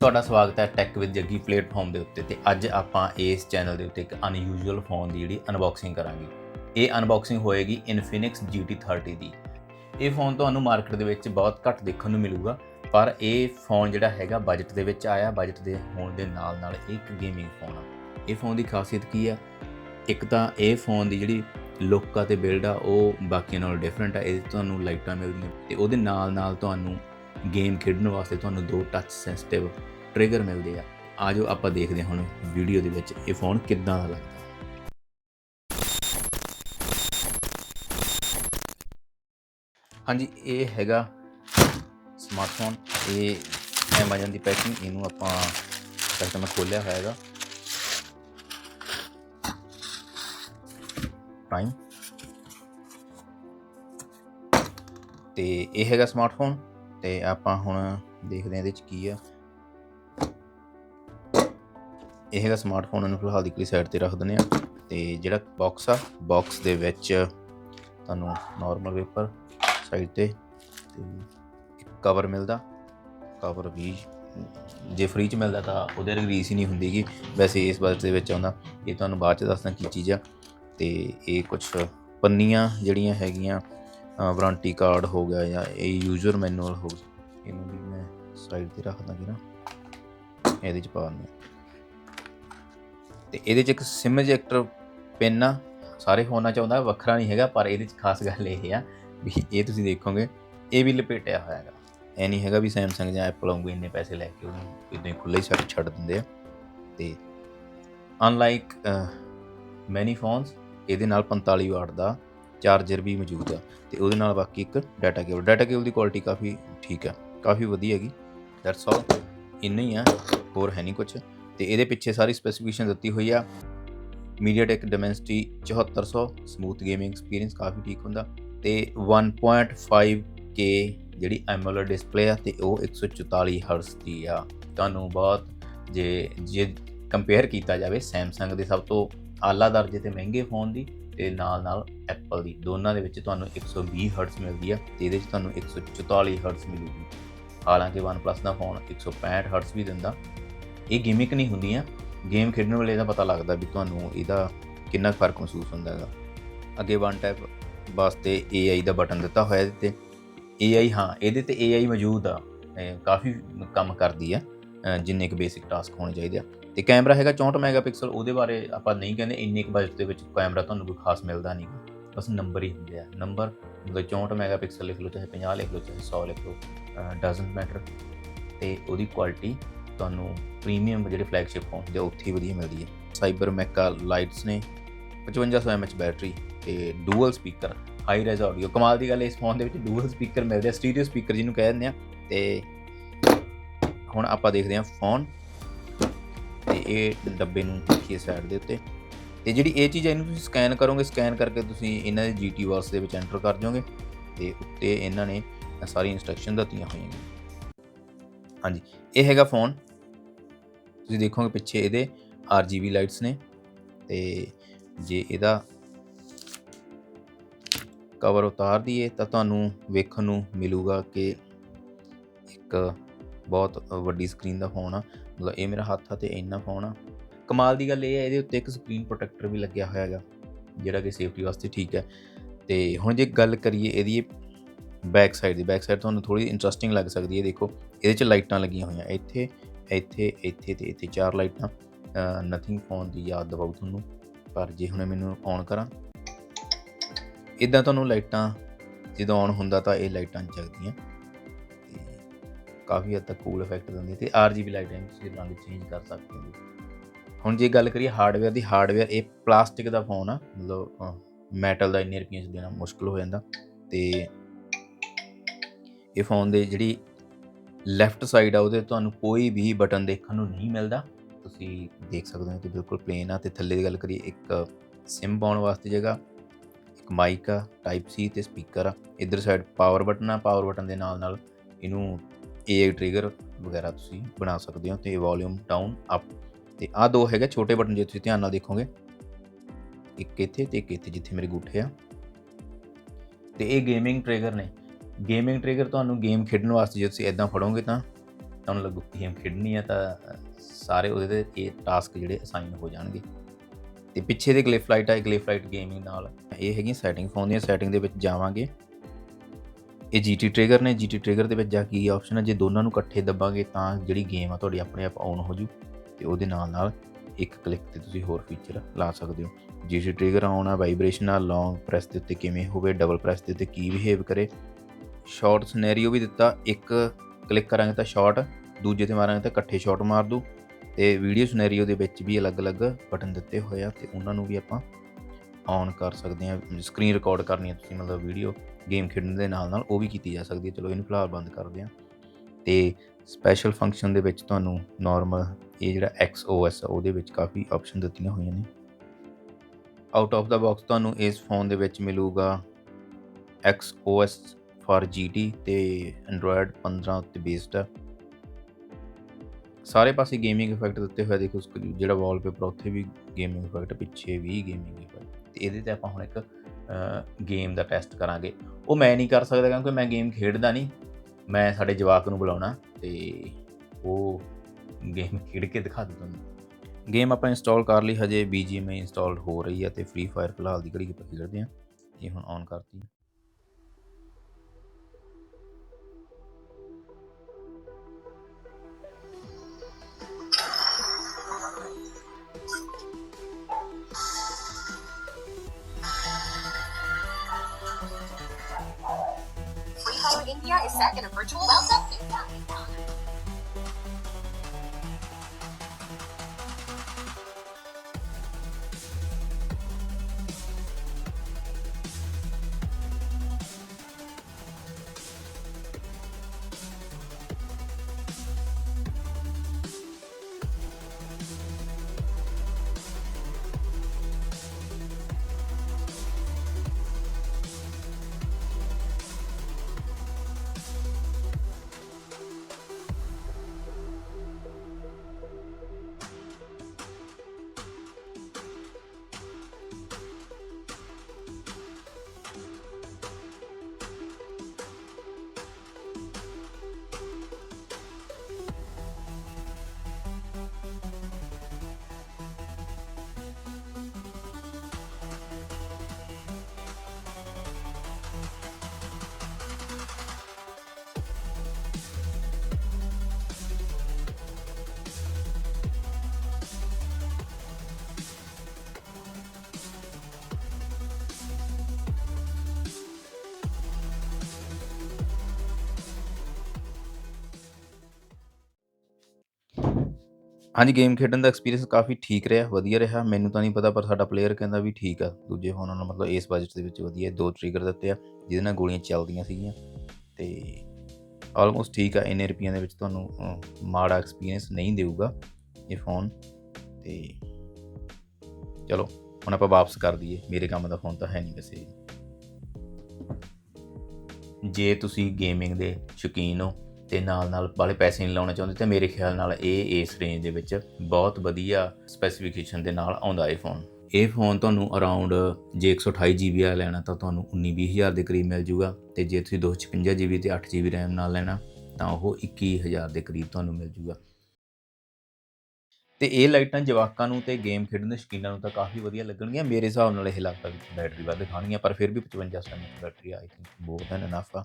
ਤੁਹਾਡਾ ਸਵਾਗਤ ਹੈ ਟੈਕ ਵਿਦ ਜੱਗੀ ਪਲੇਟਫਾਰਮ ਦੇ ਉੱਤੇ ਤੇ ਅੱਜ ਆਪਾਂ ਇਸ ਚੈਨਲ ਦੇ ਉੱਤੇ ਇੱਕ ਅਨਯੂਜੂਅਲ ਫੋਨ ਦੀ ਜਿਹੜੀ ਅਨਬਾਕਸਿੰਗ ਕਰਾਂਗੇ। ਇਹ ਅਨਬਾਕਸਿੰਗ ਹੋਏਗੀ Infinix GT30 ਦੀ। ਇਹ ਫੋਨ ਤੁਹਾਨੂੰ ਮਾਰਕੀਟ ਦੇ ਵਿੱਚ ਬਹੁਤ ਘੱਟ ਦੇਖਣ ਨੂੰ ਮਿਲੂਗਾ, ਪਰ ਇਹ ਫੋਨ ਜਿਹੜਾ ਹੈਗਾ ਬਜਟ ਦੇ ਵਿੱਚ ਆਇਆ ਬਜਟ ਦੇ ਹੋਣ ਦੇ ਨਾਲ ਨਾਲ ਇਹ ਇੱਕ ਗੇਮਿੰਗ ਫੋਨ ਆ। ਇਹ ਫੋਨ ਦੀ ਖਾਸੀਅਤ ਕੀ ਆ? ਇੱਕ ਤਾਂ ਇਹ ਫੋਨ ਦੀ ਜਿਹੜੀ ਲੁੱਕ ਆ ਤੇ ਬਿਲਡ ਆ, ਉਹ ਬਾਕੀਆਂ ਨਾਲੋਂ ਡਿਫਰੈਂਟ ਆ, ਇਹਦੇ 'ਚ ਤੁਹਾਨੂੰ ਲਾਈਟਾਂ ਮਿਲਦੀਆਂ ਤੇ ਉਹਦੇ ਨਾਲ ਨਾਲ ਤੁਹਾਨੂੰ ਗੇਮ ਖੇਡਣ ਵਾਸਤੇ ਤੁਹਾਨੂੰ ਦੋ ਟੱਚ ਸੈਂਸਿਟਿਵ ਟ੍ਰਿਗਰ ਮਿਲਦੇ ਆ। ਆਜੋ ਆਪਾਂ ਦੇਖਦੇ ਹਾਂ ਹੁਣ ਵੀਡੀਓ ਦੇ ਵਿੱਚ ਇਹ ਫੋਨ ਕਿੱਦਾਂ ਦਾ ਲੱਗਦਾ। ਹਾਂਜੀ, ਇਹ ਹੈਗਾ ਸਮਾਰਟਫੋਨ ਇਹ Amazon ਦੀ ਪੈਕਿੰਗ ਇਹਨੂੰ ਆਪਾਂ ਪਹਿਲਾਂ ਮੈਂ ਖੋਲਿਆ ਹੋਇਆ ਹੈਗਾ। ਪ੍ਰਾਈਮ ਤੇ ਇਹ ਹੈਗਾ ਸਮਾਰਟਫੋਨ ਤੇ ਆਪਾਂ ਹੁਣ ਦੇਖਦੇ ਹਾਂ ਇਹਦੇ ਚ ਕੀ ਆ। ਇਹ ਹੈਗਾ ਸਮਾਰਟਫੋਨ ਇਹਨੂੰ ਫਿਲਹਾਲ ਦੀ ਲਈ ਸਾਈਡ ਤੇ ਰੱਖ ਦਿੰਦੇ ਆ। ਤੇ ਜਿਹੜਾ ਬਾਕਸ ਆ ਬਾਕਸ ਦੇ ਵਿੱਚ ਤੁਹਾਨੂੰ ਨਾਰਮਲ ਪੇਪਰ ਸਾਈਡ ਤੇ ਤੇ ਇੱਕ ਕਵਰ ਮਿਲਦਾ। ਕਵਰ ਵੀ ਜੇ ਫ੍ਰੀ ਚ ਮਿਲਦਾ ਤਾਂ ਉਹਦੇ ਰੀਸ ਹੀ ਨਹੀਂ ਹੁੰਦੀਗੀ ਵੈਸੇ ਇਸ ਬਾਰੇ ਦੇ ਵਿੱਚ ਆਉਂਦਾ। ਇਹ ਤੁਹਾਨੂੰ ਬਾਅਦ ਚ ਦੱਸਦਾ ਕੀ ਚੀਜ਼ ਆ। ਤੇ ਇਹ ਕੁਝ ਪੰਨੀਆਂ ਜਿਹੜੀਆਂ ਹੈਗੀਆਂ ਵਾਰੰਟੀ ਕਾਰਡ ਹੋ ਗਿਆ ਜਾਂ ਇਹ ਯੂਜ਼ਰ ਮੈਨੂਅਲ ਹੋ ਗਿਆ, ਇਹਨੂੰ ਵੀ ਮੈਂ ਸਾਈਡ ਤੇ ਰੱਖ ਦਾਂਗੀ ਨਾ। ਇਹਦੇ ਚ ਪਾ ਦਿੰਦੇ ਤੇ ਇਹਦੇ ਚ ਇੱਕ ਸਿਮ ਐਕਟਰ ਪਿੰਨ ਆ, ਸਾਰੇ ਫੋਨਾਂ ਚ ਆਉਂਦਾ ਵੱਖਰਾ ਨਹੀਂ ਹੈਗਾ, ਪਰ ਇਹਦੇ ਚ ਖਾਸ ਗੱਲ ਇਹ ਆ ਵੀ ਇਹ ਤੁਸੀਂ ਦੇਖੋਗੇ, ਇਹ ਵੀ ਲਪੇਟਿਆ ਹੋਇਆ ਹੈਗਾ। ਇਹ ਨਹੀਂ ਹੈਗਾ ਵੀ ਸੈਮਸੰਗ ਜਾਂ Apple ਵਾਂਗੂ ਇੰਨੇ ਪੈਸੇ ਲੈ ਕੇ ਉਹਨੂੰ ਇਦਾਂ ਹੀ ਖੁੱਲੇ ਛੱਡ ਛੱਡ ਦਿੰਦੇ ਆ। ਤੇ ਅਨਲਾਈਕ ਮੈਨੀ ਫੋਨਸ ਇਹਦੇ ਨਾਲ 45 ਵਾਟ ਦਾ ਚਾਰਜਰ ਵੀ ਮੌਜੂਦ ਆ ਤੇ ਉਹਦੇ ਨਾਲ ਬਾਕੀ ਇੱਕ ਡਾਟਾ ਕੇਬਲ ਡਾਟਾ ਕੇਬਲ ਦੀ ਕੁਆਲਿਟੀ ਕਾਫੀ ਠੀਕ ਆ, ਕਾਫੀ ਵਧੀਆ ਹੈਗੀ। ਦੈਟਸ ਆਲ ਇੰਨਾ ਹੀ ਆ, ਹੋਰ ਹੈ ਨਹੀਂ ਕੁਝ ਤੇ ਇਹਦੇ ਪਿੱਛੇ ਸਾਰੀ ਸਪੈਸੀਫਿਕੇਸ਼ਨ ਦਿੱਤੀ ਹੋਈ ਆ। MediaTek Dimensity 7400 smooth gaming experience ਕਾਫੀ ਠੀਕ ਹੁੰਦਾ ਤੇ 1.5K ਜਿਹੜੀ AMOLED ਡਿਸਪਲੇ ਆ ਤੇ ਉਹ 144 ਹਰਟਜ਼ ਦੀ ਆ। ਤੁਹਾਨੂੰ ਬਹੁਤ ਜੇ ਜੇ ਕੰਪੇਅਰ ਕੀਤਾ ਜਾਵੇ, Samsung ਦੇ ਸਭ ਤੋਂ ਆਲਾ ਦਰਜੇ ਤੇ ਮਹਿੰਗੇ ਫੋਨ ਦੀ ਤੇ ਨਾਲ ਨਾਲ Apple ਦੀ, ਦੋਨਾਂ ਦੇ ਵਿੱਚ ਤੁਹਾਨੂੰ 120 ਹਰਟਜ਼ ਮਿਲਦੀ ਆ ਤੇ ਇਹਦੇ ਵਿੱਚ ਤੁਹਾਨੂੰ 144 ਹਰਟਜ਼ ਮਿਲੂਗੀ। ਹਾਲਾਂਕਿ OnePlus ਦਾ ਫੋਨ 165 ਹਰਟਜ਼ ਵੀ ਦਿੰਦਾ ਇਹ ਗਿਮਿਕ ਨਹੀਂ ਹੁੰਦੀਆਂ। ਗੇਮ ਖੇਡਣ ਵੇਲੇ ਇਹਦਾ ਪਤਾ ਲੱਗਦਾ ਵੀ ਤੁਹਾਨੂੰ ਇਹਦਾ ਕਿੰਨਾ ਕੁ ਫ਼ਰਕ ਮਹਿਸੂਸ ਹੁੰਦਾ ਹੈਗਾ। ਅੱਗੇ ਵਨ ਟੈਪ ਵਾਸਤੇ AI ਦਾ ਬਟਨ ਦਿੱਤਾ ਹੋਇਆ ਇਹਦੇ ਤੇ। AI ਹਾਂ, ਇਹਦੇ ਤੇ AI ਮੌਜੂਦ ਆ। ਕਾਫੀ ਕੰਮ ਕਰਦੀ ਆ ਜਿੰਨੇ ਕੁ ਬੇਸਿਕ ਟਾਸਕ ਹੋਣੇ ਚਾਹੀਦੇ ਆ। ਤੇ ਕੈਮਰਾ ਹੈਗਾ 64 ਮੈਗਾਪਿਕਸਲ ਉਹਦੇ ਬਾਰੇ ਆਪਾਂ ਨਹੀਂ ਕਹਿੰਦੇ, ਇੰਨੇ ਕੁ ਬਜਟ ਦੇ ਵਿੱਚ ਕੈਮਰਾ ਤੁਹਾਨੂੰ ਕੋਈ ਖਾਸ ਮਿਲਦਾ ਨਹੀਂ। ਬਸ ਨੰਬਰ ਹੀ ਹੁੰਦੇ ਆ। ਨੰਬਰ ਮਤਲਬ 64 ਮੈਗਾਪਿਕਸਲ ਲਿਖ ਲਓ, ਚਾਹੇ 50 ਲਿਖ ਲਓ, ਚਾਹੇ 100 ਲਿਖ ਲਓ ਡਸਨਟ ਮੈਟਰ ਤੇ ਉਹਦੀ ਕੁਆਲਿਟੀ ਤੁਹਾਨੂੰ ਪ੍ਰੀਮੀਅਮ ਜਿਹੜੇ ਫਲੈਗਸ਼ਿਪ ਫੋਨ ਦੇ ਉੱਥੇ ਹੀ ਵਧੀਆ ਮਿਲਦੀ ਹੈ। ਸਾਈਬਰ ਮੈਕਾ ਲਾਈਟਸ ਨੇ 5500 mAh ਬੈਟਰੀ ਤੇ dual speaker high res audio ਕਮਾਲ ਦੀ ਗੱਲ ਇਸ ਫੋਨ ਦੇ ਵਿੱਚ ਡੂਅਲ ਸਪੀਕਰ ਮਿਲਦੇ ਆ ਸਟੀਰੀਓ ਸਪੀਕਰ ਜਿਹਨੂੰ ਕਹਿ ਦਿੰਦੇ ਆ। ਤੇ ਹੁਣ ਆਪਾਂ ਦੇਖਦੇ ਹਾਂ ਫੋਨ ਤੇ ਇਹ ਡੱਬੇ ਨੂੰ ਰੱਖੀਏ ਸਾਈਡ ਦੇ ਉੱਤੇ। ਤੇ ਜਿਹੜੀ ਇਹ ਚੀਜ਼ ਹੈ, ਇਹਨੂੰ ਤੁਸੀਂ ਸਕੈਨ ਕਰੋਗੇ ਸਕੈਨ ਕਰਕੇ ਤੁਸੀਂ ਇਹਨਾਂ ਦੇ ਜੀਟੀ ਵਾਲਸ ਦੇ ਵਿੱਚ ਐਂਟਰ ਕਰ ਜਾਓਗੇ ਤੇ ਉੱਤੇ ਇਹਨਾਂ ਨੇ ਸਾਰੀ ਇਨਸਟਰਕਸ਼ਨ ਦਿੱਤੀਆਂ ਹੋਈਆਂ ਨੇ। ਹਾਂਜੀ, ਇਹ ਹੈਗਾ ਫੋਨ ਤੁਸੀਂ ਦੇਖੋਗੇ ਪਿੱਛੇ ਇਹਦੇ RGB ਲਾਈਟਸ ਨੇ ਤੇ ਜੇ ਇਹਦਾ ਕਵਰ ਉਤਾਰ ਦਈਏ ਤਾਂ ਤੁਹਾਨੂੰ ਵੇਖਣ ਨੂੰ ਮਿਲੂਗਾ ਕਿ ਇੱਕ ਬਹੁਤ ਵੱਡੀ ਸਕਰੀਨ ਦਾ ਫੋਨ ਆ। ਮਤਲਬ ਇਹ ਮੇਰਾ ਹੱਥ ਆ ਤੇ ਇੰਨਾ ਫੋਨ ਆ। ਕਮਾਲ ਦੀ ਗੱਲ ਇਹ ਹੈ ਇਹਦੇ ਉੱਤੇ ਇੱਕ ਸਕਰੀਨ ਪ੍ਰੋਟੈਕਟਰ ਵੀ ਲੱਗਿਆ ਹੋਇਆ ਹੈਗਾ, ਜਿਹੜਾ ਕਿ ਸੇਫਟੀ ਵਾਸਤੇ ਠੀਕ ਹੈ। ਤੇ ਹੁਣ ਜੇ ਗੱਲ ਕਰੀਏ ਇਹਦੀ ਬੈਕ ਸਾਈਡ ਦੀ ਬੈਕ ਸਾਈਡ ਤੁਹਾਨੂੰ ਥੋੜੀ ਇੰਟਰਸਟਿੰਗ ਲੱਗ ਸਕਦੀ ਹੈ, ਦੇਖੋ। ਇਹਦੇ 'ਚ ਲਾਈਟਾਂ ਲੱਗੀਆਂ ਹੋਈਆਂ, ਇੱਥੇ ਇੱਥੇ ਇੱਥੇ ਤੇ ਇੱਥੇ ਚਾਰ ਲਾਈਟਾਂ ਨਥਿੰਗ ਫੋਨ ਦੀ ਯਾਦ ਦਿਵਾਉ ਤੁਹਾਨੂੰ। ਪਰ ਜੇ ਹੁਣ ਮੈਨੂੰ ਔਨ ਕਰਾਂ। ਇਦਾਂ ਤੁਹਾਨੂੰ ਲਾਈਟਾਂ ਜਦੋਂ ਔਨ ਹੁੰਦਾ ਤਾਂ ਇਹ ਲਾਈਟਾਂ ਜਗਦੀਆਂ। ਤੇ ਕਾਫੀ ਹੱਦ ਤੱਕ ਕੂਲ ਇਫੈਕਟ ਦਿੰਦੀ ਤੇ RGB ਲਾਈਟਾਂ ਤੁਸੀਂ ਰੰਗ ਚੇਂਜ ਕਰ ਸਕਦੇ ਹੋ। ਹੁਣ ਜੇ ਗੱਲ ਕਰੀਏ ਹਾਰਡਵੇਅਰ ਦੀ ਹਾਰਡਵੇਅਰ ਇਹ ਪਲਾਸਟਿਕ ਦਾ ਫੋਨ ਆ, ਮਤਲਬ ਮੈਟਲ ਦਾ ਇੰਨੇ ਰੁਪਈਏ ਦੇਣਾ ਮੁਸ਼ਕਲ ਹੋ ਜਾਂਦਾ। ਤੇ ਇਹ ਫੋਨ ਦੇ ਜਿਹੜੀ ਲੈਫਟ ਸਾਈਡ ਆ, ਉਹਦੇ ਤੁਹਾਨੂੰ ਕੋਈ ਵੀ ਬਟਨ ਦੇਖਣ ਨੂੰ ਨਹੀਂ ਮਿਲਦਾ। ਤੁਸੀਂ ਦੇਖ ਸਕਦੇ ਹੋ ਕਿ ਬਿਲਕੁਲ ਪਲੇਨ ਆ ਤੇ ਥੱਲੇ ਦੀ ਗੱਲ ਕਰੀਏ, ਇੱਕ ਸਿਮ ਪਾਉਣ ਵਾਸਤੇ ਜਗ੍ਹਾ, ਇੱਕ ਮਾਈਕ ਆ ਟਾਈਪ ਸੀ ਤੇ ਸਪੀਕਰ ਆ। ਇਧਰ ਸਾਈਡ ਪਾਵਰ ਬਟਨ ਆ ਪਾਵਰ ਬਟਨ ਦੇ ਨਾਲ ਨਾਲ ਇਹਨੂੰ AI ਟ੍ਰਿਗਰ ਵਗੈਰਾ ਤੁਸੀਂ ਬਣਾ ਸਕਦੇ ਹੋ ਤੇ ਵੋਲਿਊਮ ਡਾਊਨ ਅਪ ਤੇ ਆ ਦੋ ਹੈਗੇ ਛੋਟੇ ਬਟਨ ਜੇ ਤੁਸੀਂ ਧਿਆਨ ਨਾਲ ਦੇਖੋਗੇ। ਇੱਕ ਇੱਥੇ ਤੇ ਇੱਕ ਇੱਥੇ ਜਿੱਥੇ ਮੇਰੇ ਗੁੱਠੇ ਆ। ਤੇ ਇਹ ਗੇਮਿੰਗ ਟ੍ਰਿਗਰ ਨੇ। ਗੇਮਿੰਗ ਟ੍ਰਿਗਰ ਤੁਹਾਨੂੰ ਗੇਮ ਖੇਡਣ ਵਾਸਤੇ ਜੇ ਤੁਸੀਂ ਇਦਾਂ ਫੜੋਗੇ ਤਾਂ ਤੁਹਾਨੂੰ ਲੱਗੂ ਗੇਮ ਖੇਡਣੀ ਆ ਤਾਂ ਸਾਰੇ ਉਹਦੇ ਤੇ ਇਹ ਟਾਸਕ ਜਿਹੜੇ ਅਸਾਈਨ ਹੋ ਜਾਣਗੇ। ਤੇ ਪਿੱਛੇ ਦੇ ਗਲਿਫ ਲਾਈਟ ਹੈ ਗਲਿਫ ਲਾਈਟ ਗੇਮਿੰਗ ਨਾਲ ਇਹ ਹੈਗੀਆਂ ਸੈਟਿੰਗ ਫੋਨ ਦੀਆਂ। ਸੈਟਿੰਗ ਦੇ ਵਿੱਚ ਜਾਵਾਂਗੇ। ਇਹ GT ਟ੍ਰਿਗਰ ਨੇ। GT ਟ੍ਰਿਗਰ ਦੇ ਵਿੱਚ ਜਾ ਕੀ ਆਪਸ਼ਨ ਹੈ ਜੇ ਦੋਨਾਂ ਨੂੰ ਇਕੱਠੇ ਦੱਬਾਂਗੇ ਤਾਂ ਜਿਹੜੀ ਗੇਮ ਆ ਤੁਹਾਡੀ ਆਪਣੇ ਆਪ ਆਨ ਹੋ ਜੂ ਤੇ ਉਹਦੇ ਨਾਲ ਨਾਲ ਇੱਕ ਕਲਿੱਕ ਤੇ ਤੁਸੀਂ ਹੋਰ ਫੀਚਰ ਲਾ ਸਕਦੇ ਹੋ। GT ਟ੍ਰਿਗਰ ਆਨ ਆ ਵਾਈਬ੍ਰੇਸ਼ਨ ਆ ਲੌਂਗ ਪ੍ਰੈਸ ਦੇ ਉੱਤੇ ਕਿਵੇਂ ਹੋਵੇ ਡਬਲ ਪ੍ਰੈਸ ਦੇ ਉੱਤੇ ਕੀ ਬਿਹੇਵ ਕਰੇ ਸ਼ਾਰਟ ਸਿਨੈਰੀਓ ਵੀ ਦਿੱਤਾ। ਇੱਕ ਕਲਿੱਕ ਕਰਾਂਗੇ ਤਾਂ ਸ਼ਾਰਟ ਦੂਜੇ ਤੇ ਮਾਰਾਂਗੇ ਤਾਂ ਇਕੱਠੇ ਸ਼ਾਟ ਮਾਰ ਦੂ। ਤੇ ਵੀਡੀਓ ਸਿਨੈਰੀਓ ਦੇ ਵਿੱਚ ਵੀ ਅਲੱਗ-ਅਲੱਗ ਬਟਨ ਦਿੱਤੇ ਹੋਏ ਆ ਤੇ ਉਹਨਾਂ ਨੂੰ ਵੀ ਆਪਾਂ ਔਨ ਕਰ ਸਕਦੇ ਆ ਸਕਰੀਨ ਰਿਕਾਰਡ ਕਰਨੀ ਹੈ ਤੁਸੀਂ, ਮਤਲਬ ਵੀਡੀਓ ਗੇਮ ਖੇਡਣ ਦੇ ਨਾਲ ਨਾਲ ਉਹ ਵੀ ਕੀਤੀ ਜਾ ਸਕਦੀ ਹੈ ਚਲੋ ਇਹਨੂੰ ਫਿਲਹਾਲ ਬੰਦ ਕਰਦੇ ਆ ਤੇ ਸਪੈਸ਼ਲ ਫੰਕਸ਼ਨ ਦੇ ਵਿੱਚ ਤੁਹਾਨੂੰ ਨਾਰਮਲ ਇਹ ਜਿਹੜਾ XOS ਆ, ਉਹਦੇ ਵਿੱਚ ਕਾਫੀ ਆਪਸ਼ਨ ਦਿੱਤੀਆਂ ਹੋਈਆਂ ਨੇ। ਆਊਟ ਆਫ ਦਾ ਬਾਕਸ ਤੁਹਾਨੂੰ ਇਸ ਫੋਨ ਦੇ ਵਿੱਚ ਮਿਲੂਗਾ XOS ਫਾਰ GT ਤੇ Android 15 ਉੱਤੇ ਬੇਸਡ ਆ। ਸਾਰੇ ਪਾਸੇ ਗੇਮਿੰਗ ਇਫੈਕਟ ਦਿੱਤੇ ਹੋਏ ਦੇਖੋ ਜਿਹੜਾ ਵਾਲਪੇਪਰ ਉੱਥੇ ਵੀ ਗੇਮਿੰਗ ਇਫੈਕਟ, ਪਿੱਛੇ ਵੀ ਗੇਮਿੰਗ ਇਫੈਕਟ। ਤੇ ਇਹਦੇ ਤੇ ਆਪਾਂ ਹੁਣ ਇੱਕ ਗੇਮ ਦਾ ਟੈਸਟ ਕਰਾਂਗੇ। ਉਹ ਮੈਂ ਨਹੀਂ ਕਰ ਸਕਦਾ ਕਿਉਂਕਿ ਮੈਂ ਗੇਮ ਖੇਡਦਾ ਨਹੀਂ। ਮੈਂ ਸਾਡੇ ਜਵਾਕ ਨੂੰ ਬੁਲਾਉਣਾ ਤੇ ਉਹ ਗੇਮ ਖੇਡ ਕੇ ਦਿਖਾ ਦੂ ਤੁਹਾਨੂੰ। ਗੇਮ ਆਪਾਂ ਇੰਸਟਾਲ ਕਰ ਲਈ, ਹਜੇ BGMI ਇੰਸਟਾਲਡ ਹੋ ਰਹੀ ਹੈ ਤੇ ਫ੍ਰੀ ਫਾਇਰ ਫਿਲਹਾਲ ਦੀ ਘੜੀ ਆਪਾਂ ਖੇਡਦੇ ਹਾਂ ਇਹ ਹੁਣ ਔਨ ਕਰਤੀ Second in a virtual welcome. ਹਾਂਜੀ ਗੇਮ ਖੇਡਣ ਦਾ ਐਕਸਪੀਰੀਅੰਸ ਕਾਫੀ ਠੀਕ ਰਿਹਾ, ਵਧੀਆ ਰਿਹਾ। ਮੈਨੂੰ ਤਾਂ ਨਹੀਂ ਪਤਾ, ਪਰ ਸਾਡਾ ਪਲੇਅਰ ਕਹਿੰਦਾ ਵੀ ਠੀਕ ਆ। ਦੂਜੇ ਫੋਨਾਂ ਨਾਲ ਮਤਲਬ ਇਸ ਬਜਟ ਦੇ ਵਿੱਚ ਵਧੀਆ ਦੋ ਟ੍ਰਿਗਰ ਦਿੱਤੇ ਆ, ਜਿਹਦੇ ਨਾਲ ਗੋਲੀਆਂ ਚੱਲਦੀਆਂ ਸੀਗੀਆਂ। ਤੇ ਆਲਮੋਸਟ ਠੀਕ ਆ, ਇੰਨੇ ਰੁਪਈਆਂ ਦੇ ਵਿੱਚ ਤੁਹਾਨੂੰ ਮਾੜਾ ਐਕਸਪੀਰੀਅੰਸ ਨਹੀਂ ਦੇਊਗਾ ਇਹ ਫੋਨ ਤੇ ਚਲੋ, ਹੁਣ ਆਪਾਂ ਵਾਪਸ ਕਰ ਦਈਏ। ਮੇਰੇ ਕੰਮ ਦਾ ਫੋਨ ਤਾਂ ਹੈ ਨਹੀਂ ਵੈਸੇ। ਜੇ ਤੁਸੀਂ ਗੇਮਿੰਗ ਦੇ ਸ਼ੌਕੀਨ ਹੋ ਤੇ ਨਾਲ ਨਾਲ ਵਾਲੇ ਪੈਸੇ ਨਹੀਂ ਲਾਉਣੇ ਚਾਹੁੰਦੇ, ਤੇ ਮੇਰੇ ਖਿਆਲ ਨਾਲ ਇਹ ਇਸ ਰੇਂਜ ਦੇ ਵਿੱਚ ਬਹੁਤ ਵਧੀਆ ਸਪੈਸੀਫਿਕੇਸ਼ਨ ਦੇ ਨਾਲ ਆਉਂਦਾ ਇਹ ਫੋਨ ਇਹ ਫੋਨ ਤੁਹਾਨੂੰ ਅਰਾਊਂਡ ਜੇ 128 GB ਵਾਲਾ ਲੈਣਾ, ਤਾਂ ਤੁਹਾਨੂੰ 19 ਹਜ਼ਾਰ ਦੇ ਕਰੀਬ ਮਿਲ ਜੂਗਾ, ਤੇ ਜੇ ਤੁਸੀਂ 256 GB ਤੇ 8 GB RAM ਨਾਲ ਲੈਣਾ, ਤਾਂ ਉਹ 21000 ਦੇ ਕਰੀਬ ਤੁਹਾਨੂੰ ਮਿਲ ਜੂਗਾ। ਤੇ ਇਹ ਲਾਈਟਾਂ ਜਵਾਕਾਂ ਨੂੰ ਤੇ ਗੇਮ ਖੇਡਣ ਦੇ ਸ਼ੌਕੀਨਾਂ ਨੂੰ ਤਾਂ ਕਾਫੀ ਵਧੀਆ ਲੱਗਣਗੀਆਂ। ਮੇਰੇ ਹਿਸਾਬ ਨਾਲ ਇਹ ਲੱਗਦਾ ਵੀ ਬੈਟਰੀ ਵੱਧ ਖਾਣਗੀਆਂ, ਪਰ ਫਿਰ ਵੀ 55 ਸਟੈਂਡ ਬੈਟਰੀ ਆਈ ਥਿੰਕ ਬਹੁਤ ਦੈਨ ਇਨਫ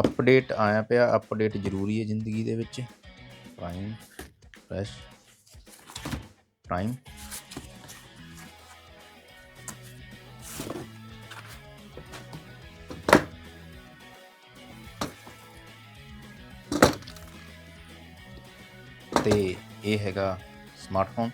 ਅਪਡੇਟ ਆਇਆ ਪਿਆ, ਅਪਡੇਟ ਜ਼ਰੂਰੀ ਹੈ ਜ਼ਿੰਦਗੀ ਦੇ ਵਿੱਚ। ਪ੍ਰਾਈਮ ਫਰੈਸ਼ ਪ੍ਰਾਈਮ ਤੇ ਇਹ ਹੈਗਾ ਸਮਾਰਟਫੋਨ